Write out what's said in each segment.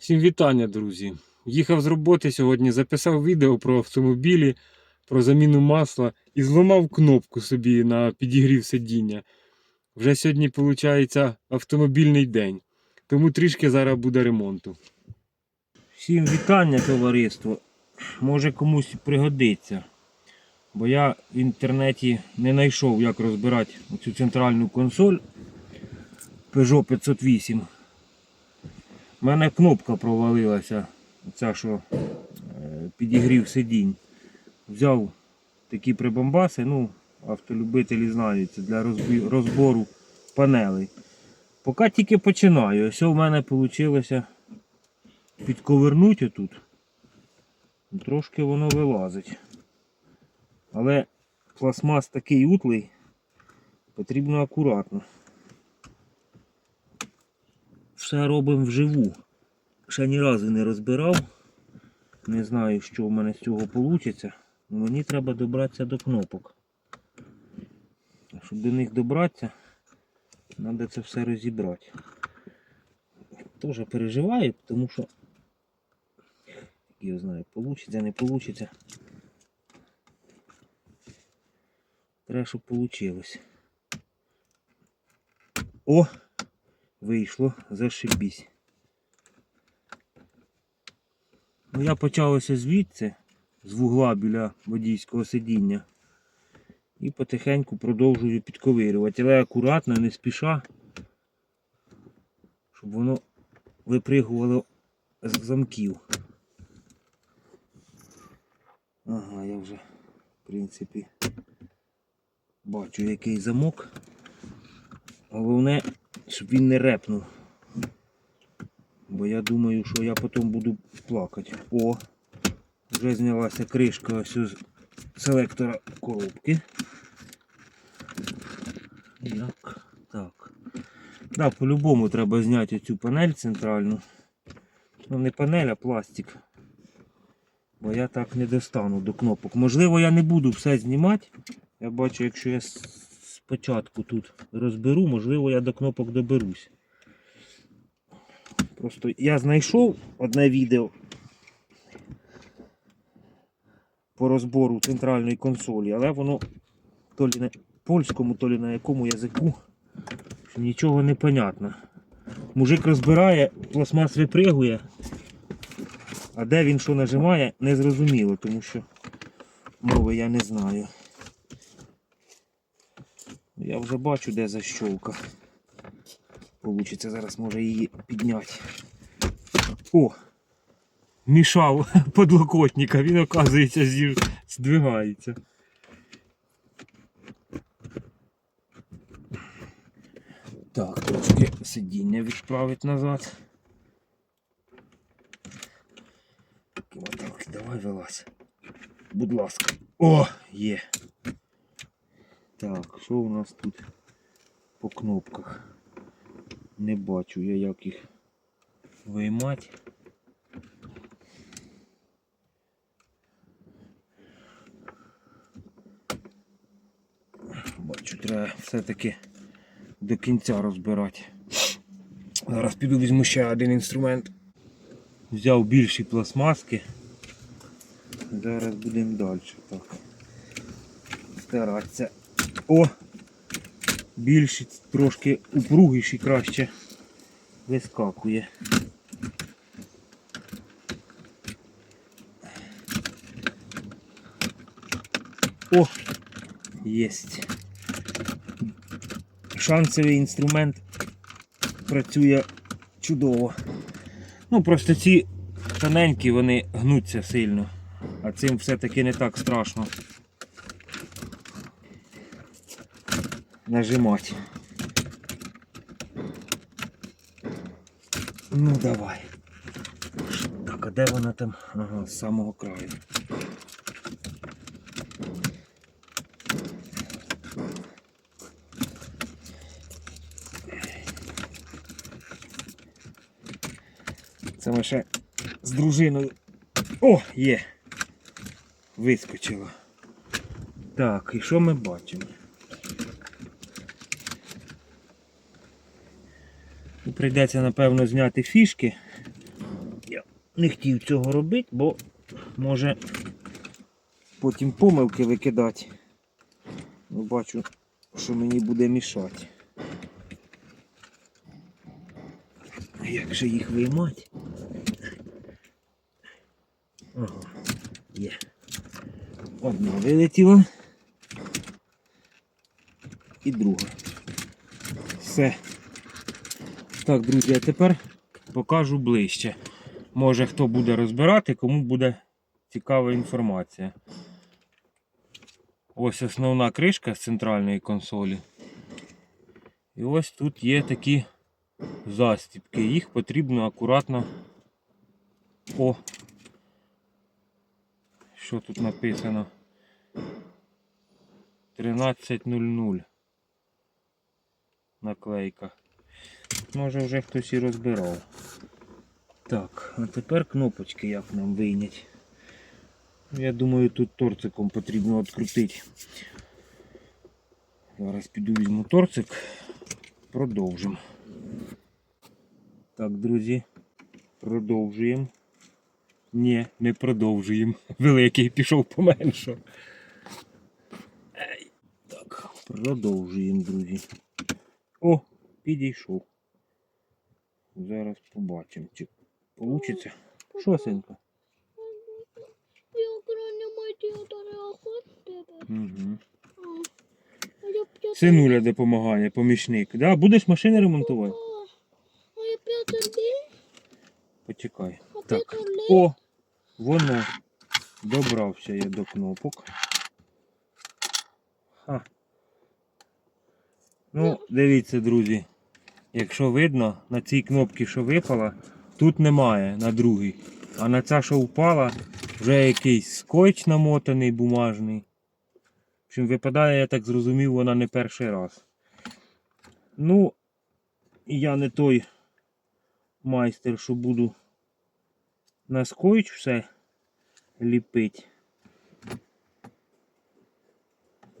Всім вітання, друзі. Їхав з роботи сьогодні, записав відео про автомобілі, про заміну масла і зламав кнопку собі на підігрів сидіння. Вже сьогодні, виходить, автомобільний день. Тому трішки зараз буде ремонту. Всім вітання, товариство. Може комусь пригодиться. Бо я в інтернеті не знайшов, як розбирати цю центральну консоль Peugeot 508. У мене кнопка провалилася, ця що е, підігрів сидінь. Взяв такі прибамбаси, ну, автолюбителі знають, це для розбору панелей. Поки тільки починаю. Ось у мене вийшло підковернути отут. Трошки воно вилазить. Але пластмас такий утлий, потрібно акуратно. Все робимо вживу. Ще ні разу не розбирав. Не знаю, що в мене з цього вийде. Мені треба добратися до кнопок. Щоб до них добратися, треба це все розібрати. Теж переживаю, тому що я знаю, получиться, не получиться. Треба, щоб получилось. О! Вийшло, зашибісь. Ну, я почалося звідси, з вугла біля водійського сидіння. І потихеньку продовжую підковирювати, але акуратно, не спіша, щоб воно випригувало з замків. Ага, я вже, в принципі, бачу який замок. Головне, щоб він не репнув. Бо я думаю, що я потім буду плакати. О! Вже знялася кришка ось з селектора коробки. Як? Так. Да, по-любому треба зняти цю панель центральну. Ну не панель, а пластик. Бо я так не достану до кнопок. Можливо, я не буду все знімати. Я бачу, якщо я спочатку тут розберу, можливо, я до кнопок доберусь. Просто я знайшов одне відео по розбору центральної консолі, але воно то лі на польському, то лі на якому язику нічого не понятно. Мужик розбирає, пластмас випригує, а де він що нажимає, не зрозуміло, тому що мови я не знаю. Я вже бачу, де защолка. Получиться зараз може її підняти. О! Мішав подлокотника, він оказується зі- здвигається. Так, трошки сидіння відправить назад. Так, давай вилазь. Будь ласка. О, є. Так, що у нас тут по кнопках? Не бачу я як їх виймати. Бачу, треба все-таки до кінця розбирати. Зараз піду візьму ще один інструмент. Взяв більші пластмаски. Зараз будемо далі. Так. Старатися. О! Більші, трошки упругіші краще вискакує. О! Єсть. Шансовий інструмент працює чудово. Ну, просто ці тоненькі вони гнуться сильно, а цим все-таки не так страшно нажимати. Ну давай. Так, а де вона там? Ага, з самого краю. Це ми ще з дружиною. О, є! Вискочило. Так, і що ми бачимо? Прийдеться, напевно, зняти фішки, Я не хотів цього робити, бо може потім помилки викидати. Ну, бачу, що мені буде мішати. Як же їх виймати? Ага, є. Одна вилетіла. І друга. Все. Так, друзі, а тепер покажу ближче. Може хто буде розбирати, кому буде цікава інформація. Ось основна кришка з центральної консолі. І ось тут є такі застіпки. Їх потрібно акуратно. О! Що тут написано? 13.00 наклейка. Може вже хтось і розбирав. Так, а тепер кнопочки як нам вийнять. Я думаю, тут торциком потрібно відкрутити. Зараз піду візьму торцик, продовжимо. Так, друзі, продовжуємо. Ні, не продовжуємо. Великий пішов поменшав. Ей, Так, продовжуємо, друзі. О, підійшов. Зараз побачимо, чи вийде. Що, синка? Угу. Синуля допомагає, помічник. Да? Будеш машини ремонтувати? А я п'ятий день, Почекай. Так. О! Воно. Добрався я до кнопок. Ха. Ну, дивіться, друзі. Якщо видно, на цій кнопці, що випала, тут немає на другій. А на ця, що впала, вже якийсь скотч намотаний бумажний. Общем, випадає, я так зрозумів, вона не перший раз. Ну, я не той майстер, що буду на скотч все ліпить.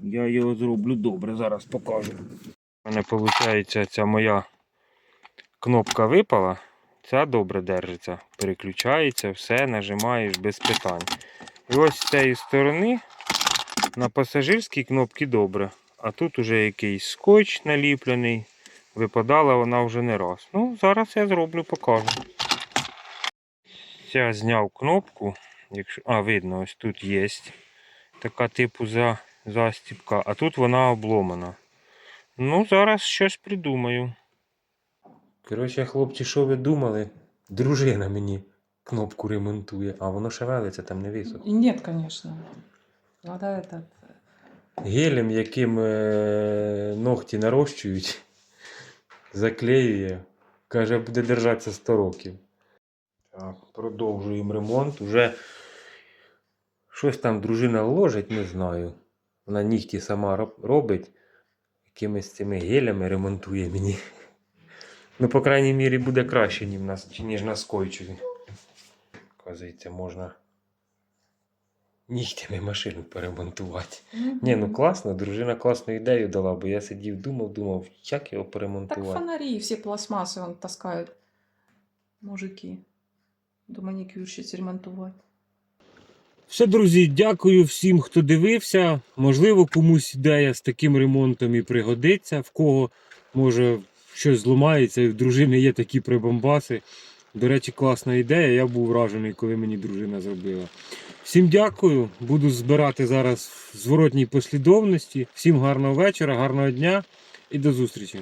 Я його зроблю добре, зараз покажу. У мене виходить, ця моя кнопка випала, ця добре держиться, переключається, все нажимаєш без питань. І ось з цієї сторони на пасажирській кнопці добре, а тут уже якийсь скотч наліплений. Випадала вона вже не раз. Ну, зараз я зроблю, покажу. Я зняв кнопку. Якщо... А, видно, ось тут є така типу за... застіпка, а тут вона обломана. Ну, зараз щось придумаю. Коротше, хлопці, що ви думали? Дружина мені кнопку ремонтує, а воно шевелиться там не висохло. Конечно. Надо этот... Гелем, яким е... ногті нарощують, заклеює. Каже, буде держатися 100 років. Так, продовжуємо ремонт. Уже щось там дружина ложить, не знаю. Вона нігті сама роб- робить. Якимись цими гелями ремонтує мені. Ну, по крайній мірі, буде краще, ніж на, ніж на скойчеві. Оказується, можна нігтями машину перемонтувати. Ні, ну класно, дружина класну ідею дала, бо я сидів, думав, думав, як його Так перемонтувати. фонари все пластмассы вон таскают мужики до маникюрщиці ремонтувати. Все, друзі, дякую всім, хто дивився. Можливо, комусь ідея з таким ремонтом і пригодиться, в кого може щось зламається, і в дружини є такі прибамбаси. До речі, класна ідея. Я був вражений, коли мені дружина зробила. Всім дякую. Буду збирати зараз в зворотній послідовності. Всім гарного вечора, гарного дня і до зустрічі.